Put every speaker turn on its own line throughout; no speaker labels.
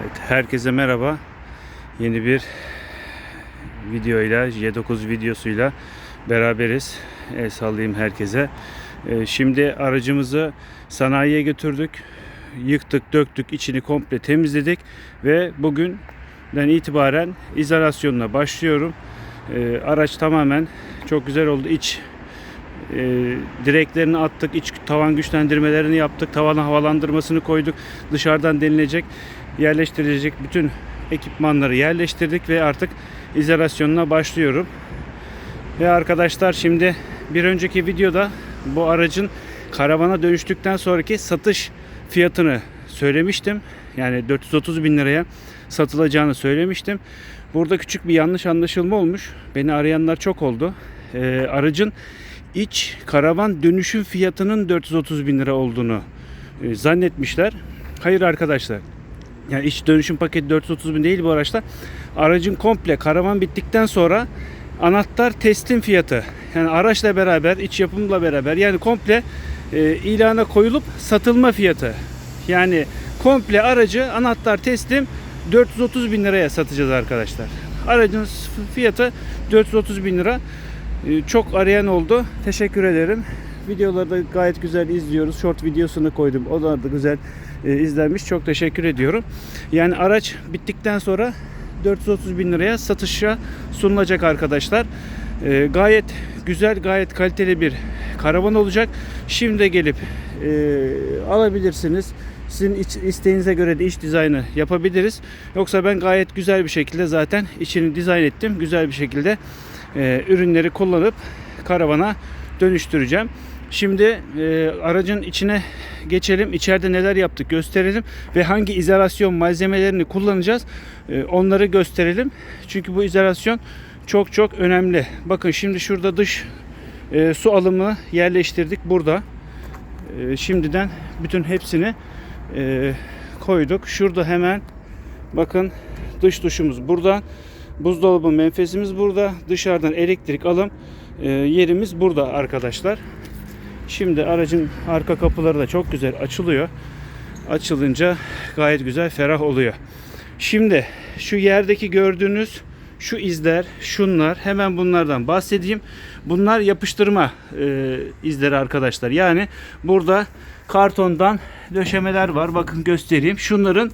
Evet, herkese merhaba. Yeni bir videoyla, J9 videosuyla beraberiz. El sallayayım herkese. Ee, Şimdi aracımızı sanayiye götürdük. Yıktık, döktük, içini komple temizledik ve bugünden itibaren izolasyonuna başlıyorum. Ee, Araç tamamen çok güzel oldu. İç e, direklerini attık, iç tavan güçlendirmelerini yaptık, tavana havalandırmasını koyduk. Dışarıdan denilecek, yerleştirilecek bütün ekipmanları yerleştirdik ve artık izolasyonuna başlıyorum. Ve arkadaşlar şimdi bir önceki videoda bu aracın karavana dönüştükten sonraki satış fiyatını söylemiştim. Yani 430 bin liraya satılacağını söylemiştim. Burada küçük bir yanlış anlaşılma olmuş. Beni arayanlar çok oldu. Ee, aracın iç karavan dönüşüm fiyatının 430 bin lira olduğunu e, zannetmişler. Hayır arkadaşlar. Yani iç dönüşüm paketi 430 bin değil bu araçta. Aracın komple karavan bittikten sonra anahtar teslim fiyatı. Yani araçla beraber, iç yapımla beraber yani komple e, ilana koyulup satılma fiyatı. Yani komple aracı anahtar teslim 430 bin liraya satacağız arkadaşlar. Aracın fiyatı 430 bin lira. Ee, Çok arayan oldu. Teşekkür ederim. Videoları da gayet güzel izliyoruz. Short videosunu koydum. O da da güzel e, izlenmiş. Çok teşekkür ediyorum. Yani araç bittikten sonra 430 bin liraya satışa sunulacak arkadaşlar. Ee, gayet güzel, gayet kaliteli bir karavan olacak. Şimdi gelip e, alabilirsiniz. Sizin iç, isteğinize göre de iç dizaynı yapabiliriz. Yoksa ben gayet güzel bir şekilde zaten içini dizayn ettim. Güzel bir şekilde e, ürünleri kullanıp karavana dönüştüreceğim. Şimdi e, aracın içine geçelim. İçeride neler yaptık gösterelim ve hangi izolasyon malzemelerini kullanacağız e, onları gösterelim. Çünkü bu izolasyon çok çok önemli. Bakın şimdi şurada dış e, su alımı yerleştirdik burada. E, şimdiden bütün hepsini e, koyduk. Şurada hemen bakın dış duşumuz buradan. Buzdolabı menfezimiz burada. Dışarıdan elektrik alım e, yerimiz burada arkadaşlar. Şimdi aracın arka kapıları da çok güzel açılıyor. Açılınca gayet güzel ferah oluyor. Şimdi şu yerdeki gördüğünüz şu izler, şunlar hemen bunlardan bahsedeyim. Bunlar yapıştırma e, izleri arkadaşlar. Yani burada kartondan döşemeler var. Bakın göstereyim. Şunların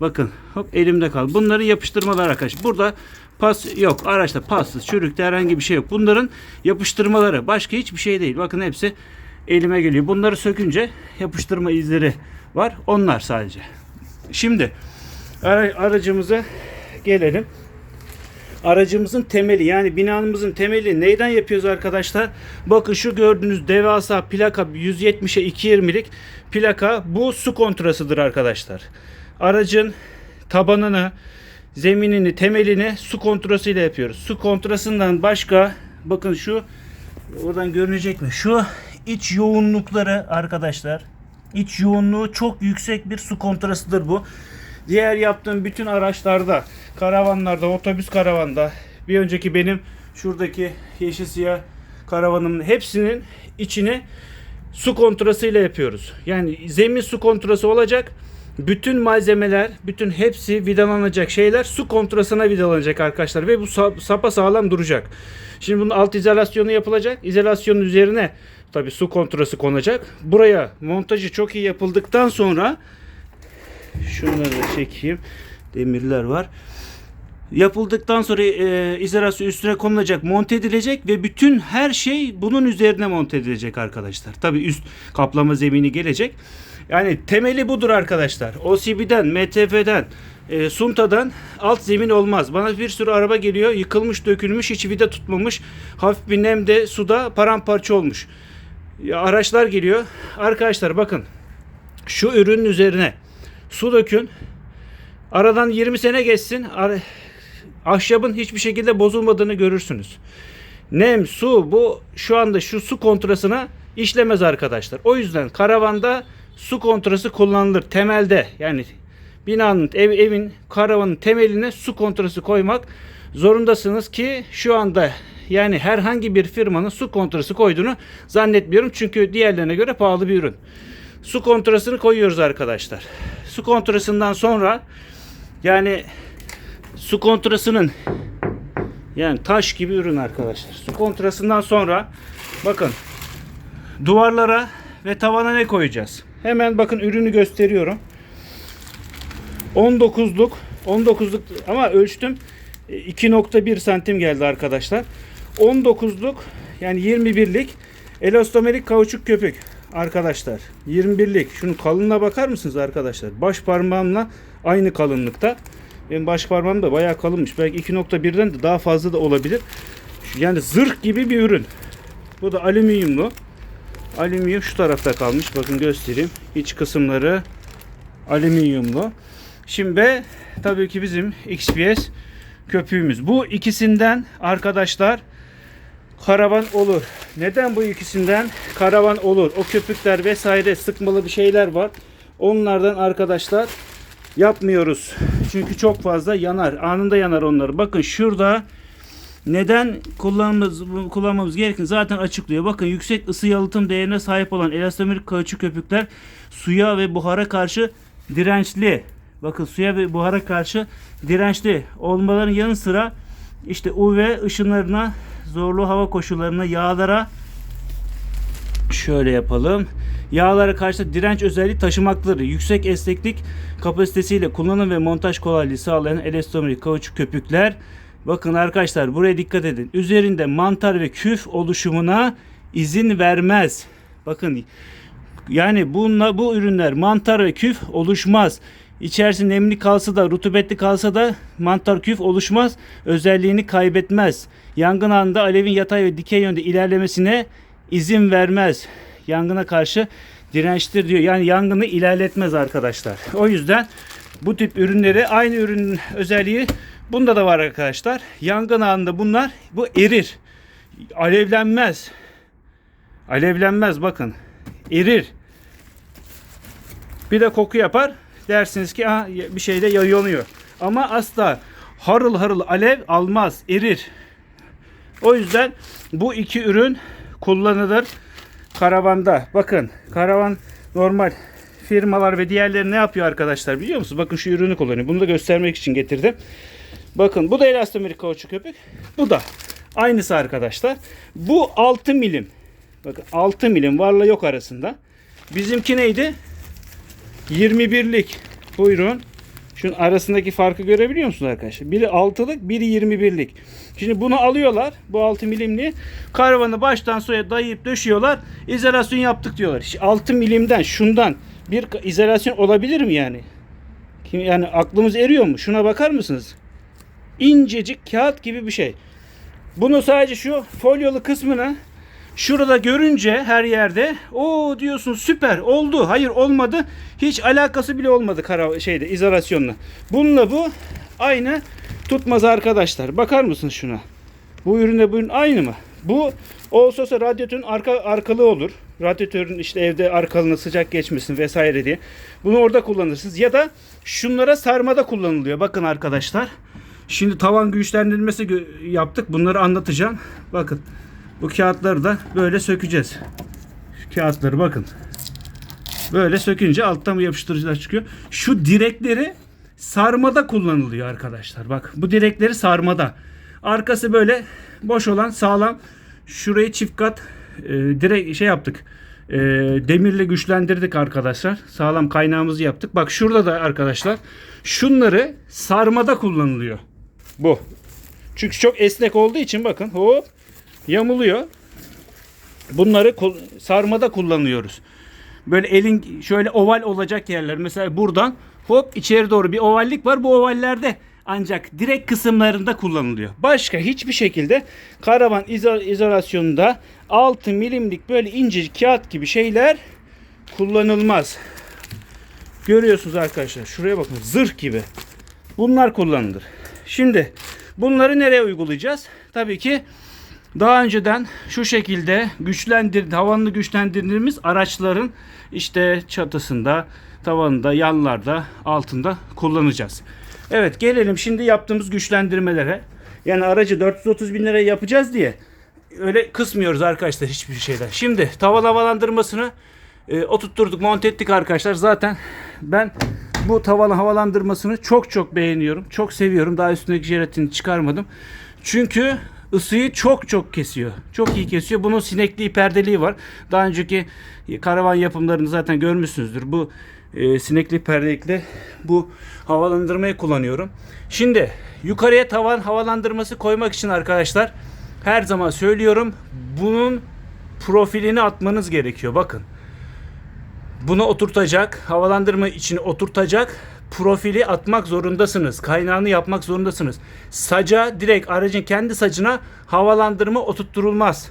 Bakın hop elimde kal. Bunları yapıştırmalar arkadaşlar. Burada pas yok. Araçta passız, çürükte herhangi bir şey yok. Bunların yapıştırmaları. Başka hiçbir şey değil. Bakın hepsi elime geliyor. Bunları sökünce yapıştırma izleri var. Onlar sadece. Şimdi ara- aracımıza gelelim. Aracımızın temeli yani binamızın temeli neyden yapıyoruz arkadaşlar? Bakın şu gördüğünüz devasa plaka 170'e 220'lik plaka bu su kontrasıdır arkadaşlar. Aracın tabanını, zeminini, temelini su kontrasıyla yapıyoruz. Su kontrasından başka bakın şu oradan görünecek mi? Şu iç yoğunlukları arkadaşlar. İç yoğunluğu çok yüksek bir su kontrasıdır bu. Diğer yaptığım bütün araçlarda, karavanlarda, otobüs karavanda, bir önceki benim şuradaki yeşil siyah karavanımın hepsinin içini su kontrasıyla yapıyoruz. Yani zemin su kontrası olacak. Bütün malzemeler, bütün hepsi vidalanacak şeyler su kontrasına vidalanacak arkadaşlar ve bu sa- sapa sağlam duracak. Şimdi bunun alt izolasyonu yapılacak. İzolasyonun üzerine tabi su kontrası konacak. Buraya montajı çok iyi yapıldıktan sonra şunları da çekeyim. Demirler var. Yapıldıktan sonra e, izolasyon üstüne konulacak, monte edilecek ve bütün her şey bunun üzerine monte edilecek arkadaşlar. Tabi üst kaplama zemini gelecek. Yani temeli budur arkadaşlar. OCB'den, MTF'den, e, Sunta'dan alt zemin olmaz. Bana bir sürü araba geliyor, yıkılmış, dökülmüş, hiç vida tutmamış, hafif bir nemde suda paramparça olmuş. Ya, araçlar geliyor. Arkadaşlar bakın şu ürünün üzerine su dökün. Aradan 20 sene geçsin. Ahşabın hiçbir şekilde bozulmadığını görürsünüz. Nem, su bu şu anda şu su kontrasına işlemez arkadaşlar. O yüzden karavanda su kontrası kullanılır temelde. Yani binanın ev, evin karavanın temeline su kontrası koymak zorundasınız ki şu anda yani herhangi bir firmanın su kontrası koyduğunu zannetmiyorum. Çünkü diğerlerine göre pahalı bir ürün. Su kontrasını koyuyoruz arkadaşlar. su kontrasından sonra yani su kontrasının yani taş gibi ürün arkadaşlar. Su kontrasından sonra bakın duvarlara ve tavana ne koyacağız? Hemen bakın ürünü gösteriyorum. 19'luk 19'luk ama ölçtüm E, 2.1 santim geldi arkadaşlar. 19'luk yani 21'lik elastomerik kauçuk köpük arkadaşlar. 21'lik. Şunun kalınlığına bakar mısınız arkadaşlar? Baş parmağımla aynı kalınlıkta. Benim baş parmağım da bayağı kalınmış. Belki 2.1'den de daha fazla da olabilir. Yani zırh gibi bir ürün. Bu da alüminyumlu. Alüminyum şu tarafta kalmış. Bakın göstereyim. İç kısımları alüminyumlu. Şimdi ve tabii ki bizim XPS köpüğümüz. Bu ikisinden arkadaşlar karavan olur. Neden bu ikisinden karavan olur? O köpükler vesaire sıkmalı bir şeyler var. Onlardan arkadaşlar yapmıyoruz. Çünkü çok fazla yanar. Anında yanar onları. Bakın şurada neden kullanmamız, kullanmamız gerektiğini zaten açıklıyor. Bakın yüksek ısı yalıtım değerine sahip olan elastomerik kauçuk köpükler suya ve buhara karşı dirençli. Bakın suya ve buhara karşı dirençli olmaların yanı sıra işte UV ışınlarına, zorlu hava koşullarına, yağlara şöyle yapalım. Yağlara karşı direnç özelliği taşımakları, yüksek esneklik kapasitesiyle kullanım ve montaj kolaylığı sağlayan elastomerik kauçuk köpükler. Bakın arkadaşlar buraya dikkat edin. Üzerinde mantar ve küf oluşumuna izin vermez. Bakın yani bununla bu ürünler mantar ve küf oluşmaz. İçerisi nemli kalsa da rutubetli kalsa da mantar küf oluşmaz. Özelliğini kaybetmez. Yangın anında alevin yatay ve dikey yönde ilerlemesine izin vermez. Yangına karşı dirençtir diyor. Yani yangını ilerletmez arkadaşlar. O yüzden bu tip ürünleri aynı ürünün özelliği bunda da var arkadaşlar. Yangın anında bunlar bu erir. Alevlenmez. Alevlenmez bakın. Erir. Bir de koku yapar. Dersiniz ki ha, bir şeyde yanıyor. Ama asla harıl harıl alev almaz, erir. O yüzden bu iki ürün kullanılır karavanda. Bakın karavan normal firmalar ve diğerleri ne yapıyor arkadaşlar biliyor musunuz? Bakın şu ürünü kullanıyor. Bunu da göstermek için getirdim. Bakın bu da elastomerik kauçuk köpük. Bu da aynısı arkadaşlar. Bu 6 milim. Bakın 6 milim varla yok arasında. Bizimki neydi? 21'lik. Buyurun. Şunun arasındaki farkı görebiliyor musunuz arkadaşlar? Biri 6'lık, biri 21'lik. Şimdi bunu alıyorlar. Bu 6 milimli. Karavanı baştan soya dayayıp döşüyorlar. İzolasyon yaptık diyorlar. İşte 6 milimden şundan bir izolasyon olabilir mi yani? Yani aklımız eriyor mu? Şuna bakar mısınız? İncecik kağıt gibi bir şey. Bunu sadece şu folyolu kısmını Şurada görünce her yerde o diyorsun süper oldu. Hayır olmadı. Hiç alakası bile olmadı kara şeyde izolasyonla. Bununla bu aynı tutmaz arkadaşlar. Bakar mısınız şuna? Bu ürünle bu ürün aynı mı? Bu olsa olsa radyatörün arka arkalığı olur. Radyatörün işte evde arkalığına sıcak geçmesin vesaire diye. Bunu orada kullanırsınız. Ya da şunlara sarmada kullanılıyor. Bakın arkadaşlar. Şimdi tavan güçlendirilmesi gö- yaptık. Bunları anlatacağım. Bakın. Bu kağıtları da böyle sökeceğiz. Şu kağıtları bakın. Böyle sökünce alttan bu yapıştırıcılar çıkıyor. Şu direkleri sarmada kullanılıyor arkadaşlar. Bak bu direkleri sarmada. Arkası böyle boş olan sağlam. Şurayı çift kat e, direk şey yaptık. E, demirle güçlendirdik arkadaşlar. Sağlam kaynağımızı yaptık. Bak şurada da arkadaşlar şunları sarmada kullanılıyor. Bu. Çünkü çok esnek olduğu için bakın hop yamuluyor. Bunları sarmada kullanıyoruz. Böyle elin şöyle oval olacak yerler. Mesela buradan hop içeri doğru bir ovallik var. Bu ovallerde ancak direkt kısımlarında kullanılıyor. Başka hiçbir şekilde karavan izo- izolasyonunda 6 milimlik böyle incecik kağıt gibi şeyler kullanılmaz. Görüyorsunuz arkadaşlar. Şuraya bakın. Zırh gibi. Bunlar kullanılır. Şimdi bunları nereye uygulayacağız? Tabii ki daha önceden şu şekilde güçlendir, tavanını güçlendirdiğimiz araçların işte çatısında, tavanında, yanlarda, altında kullanacağız. Evet gelelim şimdi yaptığımız güçlendirmelere. Yani aracı 430 bin liraya yapacağız diye öyle kısmıyoruz arkadaşlar hiçbir şeyden. Şimdi tavan havalandırmasını e, oturtturduk, monte ettik arkadaşlar. Zaten ben Bu tavan havalandırmasını çok çok beğeniyorum. Çok seviyorum. Daha üstündeki jelatini çıkarmadım. Çünkü ısıyı çok çok kesiyor. Çok iyi kesiyor. Bunun sinekliği perdeliği var. Daha önceki karavan yapımlarını zaten görmüşsünüzdür. Bu e, sinekli perdelikle bu havalandırmayı kullanıyorum. Şimdi yukarıya tavan havalandırması koymak için arkadaşlar her zaman söylüyorum bunun profilini atmanız gerekiyor. Bakın. Bunu oturtacak, havalandırma için oturtacak profili atmak zorundasınız. Kaynağını yapmak zorundasınız. Saca direkt aracın kendi sacına havalandırma oturtturulmaz.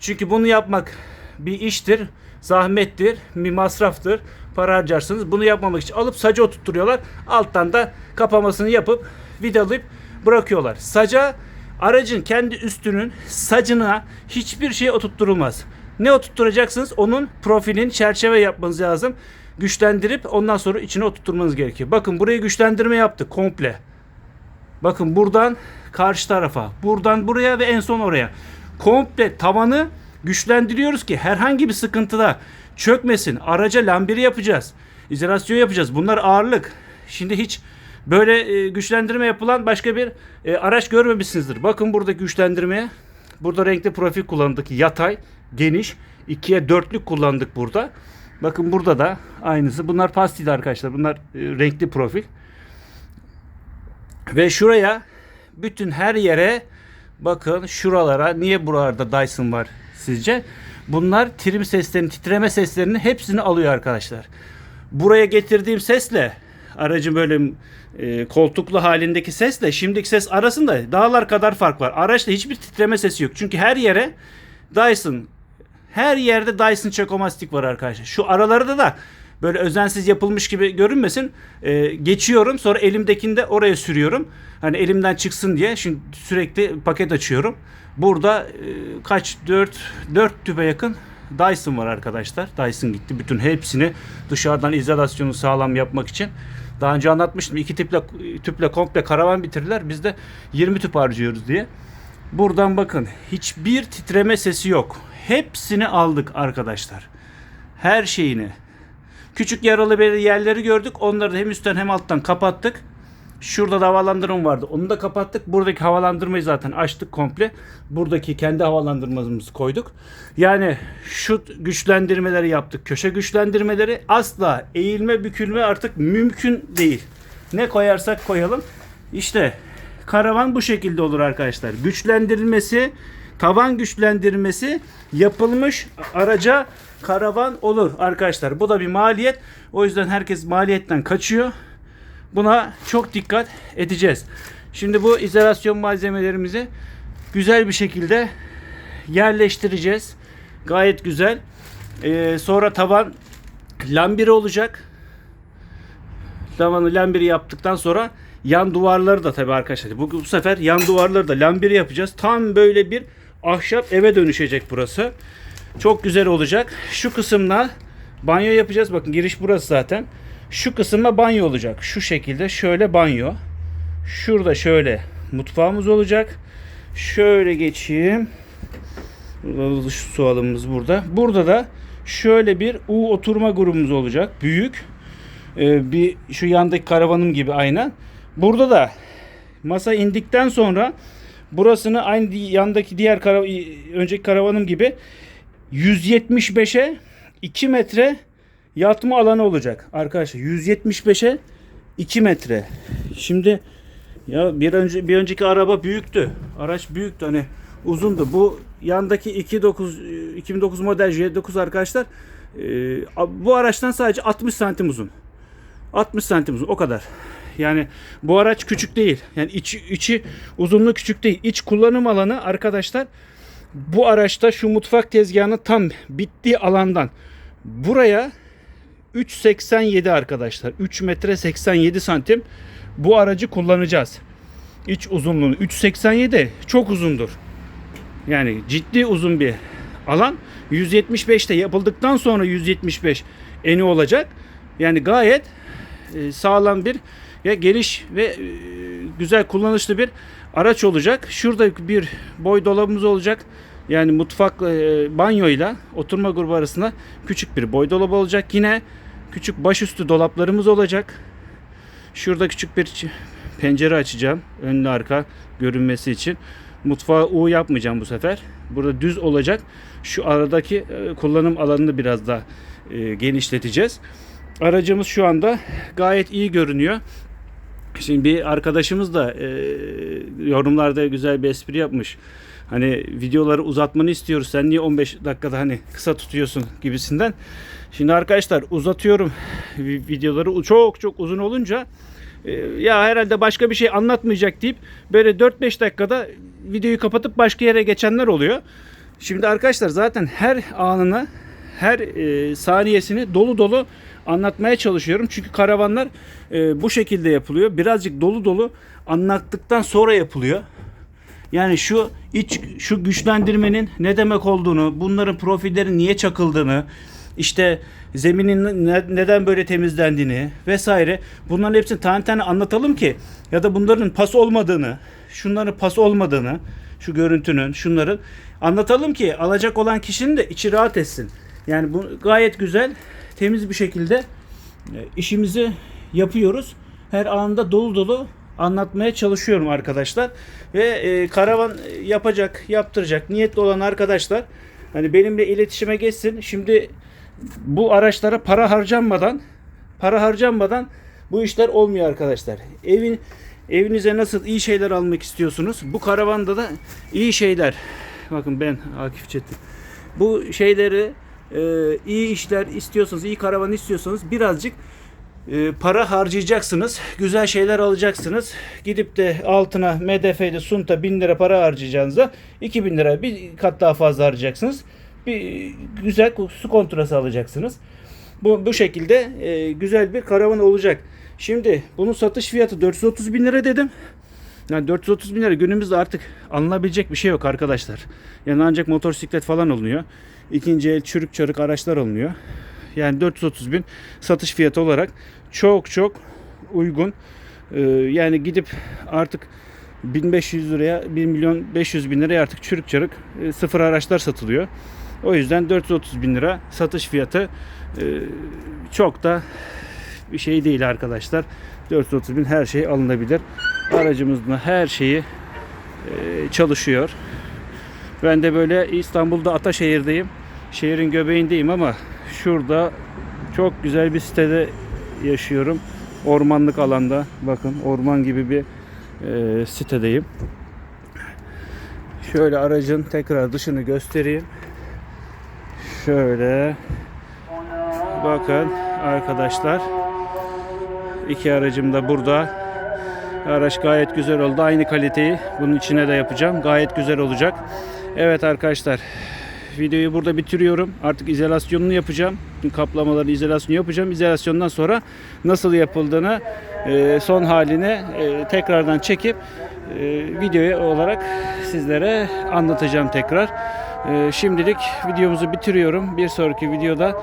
Çünkü bunu yapmak bir iştir, zahmettir, bir masraftır. Para harcarsınız. Bunu yapmamak için alıp saca oturtturuyorlar. Alttan da kapamasını yapıp vidalayıp bırakıyorlar. Saca aracın kendi üstünün sacına hiçbir şey oturtturulmaz. Ne oturtturacaksınız? Onun profilin çerçeve yapmanız lazım. Güçlendirip ondan sonra içine oturtturmanız gerekiyor. Bakın burayı güçlendirme yaptık komple. Bakın buradan karşı tarafa, buradan buraya ve en son oraya. Komple tavanı güçlendiriyoruz ki herhangi bir sıkıntıda çökmesin. Araca lambiri yapacağız. İzolasyon yapacağız. Bunlar ağırlık. Şimdi hiç böyle e, güçlendirme yapılan başka bir e, araç görmemişsinizdir. Bakın buradaki güçlendirmeye. Burada renkli profil kullandık. Yatay, geniş. ikiye dörtlük kullandık burada. Bakın burada da aynısı. Bunlar pastil arkadaşlar. Bunlar e, renkli profil. Ve şuraya bütün her yere bakın şuralara niye buralarda Dyson var sizce? Bunlar trim seslerini, titreme seslerini hepsini alıyor arkadaşlar. Buraya getirdiğim sesle aracın böyle e, koltuklu halindeki sesle şimdiki ses arasında dağlar kadar fark var. Araçta hiçbir titreme sesi yok. Çünkü her yere Dyson her yerde Dyson Çakomastik var arkadaşlar. Şu aralarda da böyle özensiz yapılmış gibi görünmesin. Ee, geçiyorum sonra elimdekini de oraya sürüyorum. Hani elimden çıksın diye. Şimdi sürekli paket açıyorum. Burada e, kaç 4 4 tüpe yakın Dyson var arkadaşlar. Dyson gitti. Bütün hepsini dışarıdan izolasyonu sağlam yapmak için. Daha önce anlatmıştım. İki tüple, tüple komple karavan bitirdiler. Biz de 20 tüp harcıyoruz diye. Buradan bakın. Hiçbir titreme sesi yok. Hepsini aldık arkadaşlar. Her şeyini. Küçük yaralı bir yerleri gördük. Onları da hem üstten hem alttan kapattık. Şurada da havalandırma vardı. Onu da kapattık. Buradaki havalandırmayı zaten açtık komple. Buradaki kendi havalandırmamızı koyduk. Yani şu güçlendirmeleri yaptık. Köşe güçlendirmeleri asla eğilme bükülme artık mümkün değil. Ne koyarsak koyalım. İşte karavan bu şekilde olur arkadaşlar. Güçlendirilmesi, tavan güçlendirmesi yapılmış araca karavan olur arkadaşlar. Bu da bir maliyet. O yüzden herkes maliyetten kaçıyor. Buna çok dikkat edeceğiz. Şimdi bu izolasyon malzemelerimizi güzel bir şekilde yerleştireceğiz. Gayet güzel. Ee, sonra tavan lambiri olacak. Tavanı lambiri yaptıktan sonra yan duvarları da tabii arkadaşlar. Bu, bu sefer yan duvarları da lambiri yapacağız. Tam böyle bir ahşap eve dönüşecek burası. Çok güzel olacak. Şu kısımla banyo yapacağız. Bakın giriş burası zaten. Şu kısımda banyo olacak. Şu şekilde şöyle banyo. Şurada şöyle mutfağımız olacak. Şöyle geçeyim. Su alımımız burada. Burada da şöyle bir U oturma grubumuz olacak. Büyük. Ee, bir şu yandaki karavanım gibi aynen. Burada da masa indikten sonra burasını aynı yandaki diğer kara, önceki karavanım gibi 175'e 2 metre yatma alanı olacak arkadaşlar. 175'e 2 metre. Şimdi ya bir önce bir önceki araba büyüktü. Araç büyüktü hani uzundu. Bu yandaki 29 2009 model J9 arkadaşlar e, bu araçtan sadece 60 santim uzun. 60 santim uzun o kadar. Yani bu araç küçük değil. Yani içi, içi uzunluğu küçük değil. İç kullanım alanı arkadaşlar bu araçta şu mutfak tezgahının tam bittiği alandan buraya 3.87 arkadaşlar. 3 metre 87 santim bu aracı kullanacağız. İç uzunluğunu 3.87 çok uzundur. Yani ciddi uzun bir alan. 175'te yapıldıktan sonra 175 eni olacak. Yani gayet e, sağlam bir ya geniş ve e, güzel kullanışlı bir araç olacak. Şurada bir boy dolabımız olacak. Yani mutfak e, banyoyla oturma grubu arasında küçük bir boy dolabı olacak. Yine küçük başüstü dolaplarımız olacak. Şurada küçük bir pencere açacağım. Önlü arka görünmesi için. Mutfağa U yapmayacağım bu sefer. Burada düz olacak. Şu aradaki e, kullanım alanını biraz daha genişleteceğiz. Aracımız şu anda gayet iyi görünüyor. Şimdi bir arkadaşımız da e, yorumlarda güzel bir espri yapmış. Hani videoları uzatmanı istiyoruz. Sen niye 15 dakikada hani kısa tutuyorsun gibisinden. Şimdi arkadaşlar uzatıyorum vi- videoları çok çok uzun olunca e, ya herhalde başka bir şey anlatmayacak deyip böyle 4-5 dakikada videoyu kapatıp başka yere geçenler oluyor. Şimdi arkadaşlar zaten her anını her e, saniyesini dolu dolu anlatmaya çalışıyorum. Çünkü karavanlar e, bu şekilde yapılıyor. Birazcık dolu dolu anlattıktan sonra yapılıyor. Yani şu iç şu güçlendirmenin ne demek olduğunu, bunların profilleri niye çakıldığını, işte zeminin ne- neden böyle temizlendiğini vesaire bunların hepsini tane tane anlatalım ki ya da bunların pas olmadığını, şunların pas olmadığını, şu görüntünün, şunların anlatalım ki alacak olan kişinin de içi rahat etsin. Yani bu gayet güzel, temiz bir şekilde e, işimizi yapıyoruz. Her anında dolu dolu anlatmaya çalışıyorum arkadaşlar. Ve e, karavan yapacak, yaptıracak niyetli olan arkadaşlar hani benimle iletişime geçsin. Şimdi bu araçlara para harcanmadan para harcanmadan bu işler olmuyor arkadaşlar. Evin evinize nasıl iyi şeyler almak istiyorsunuz? Bu karavanda da iyi şeyler. Bakın ben Akif Çetin. Bu şeyleri e, iyi işler istiyorsanız, iyi karavan istiyorsanız birazcık e, para harcayacaksınız. Güzel şeyler alacaksınız. Gidip de altına MDF'de Sunta 1000 lira para harcayacağınıza 2000 lira bir kat daha fazla harcayacaksınız. Bir güzel su kontrası alacaksınız. Bu, bu şekilde e, güzel bir karavan olacak. Şimdi bunun satış fiyatı 430 bin lira dedim. Yani 430 bin lira günümüzde artık alınabilecek bir şey yok arkadaşlar. Yani ancak motosiklet falan alınıyor. İkinci el çürük çarık araçlar alınıyor. Yani 430 bin satış fiyatı olarak çok çok uygun. Ee, yani gidip artık 1500 liraya 1 milyon 500 bin liraya artık çürük çarık e, sıfır araçlar satılıyor. O yüzden 430 bin lira satış fiyatı e, çok da bir şey değil arkadaşlar. 430 bin her şey alınabilir. Aracımızın her şeyi e, çalışıyor. Ben de böyle İstanbul'da Ataşehir'deyim. Şehrin göbeğindeyim ama şurada çok güzel bir sitede yaşıyorum. Ormanlık alanda. Bakın orman gibi bir e, sitedeyim. Şöyle aracın tekrar dışını göstereyim. Şöyle. Bakın arkadaşlar. İki aracım da burada. Araç gayet güzel oldu. Aynı kaliteyi bunun içine de yapacağım. Gayet güzel olacak. Evet arkadaşlar. Videoyu burada bitiriyorum. Artık izolasyonunu yapacağım. Kaplamaları izolasyonu yapacağım. İzolasyondan sonra nasıl yapıldığını e, son halini e, tekrardan çekip e, video olarak sizlere anlatacağım tekrar. E, Şimdilik videomuzu bitiriyorum. Bir sonraki videoda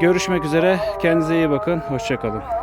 görüşmek üzere. Kendinize iyi bakın. Hoşçakalın.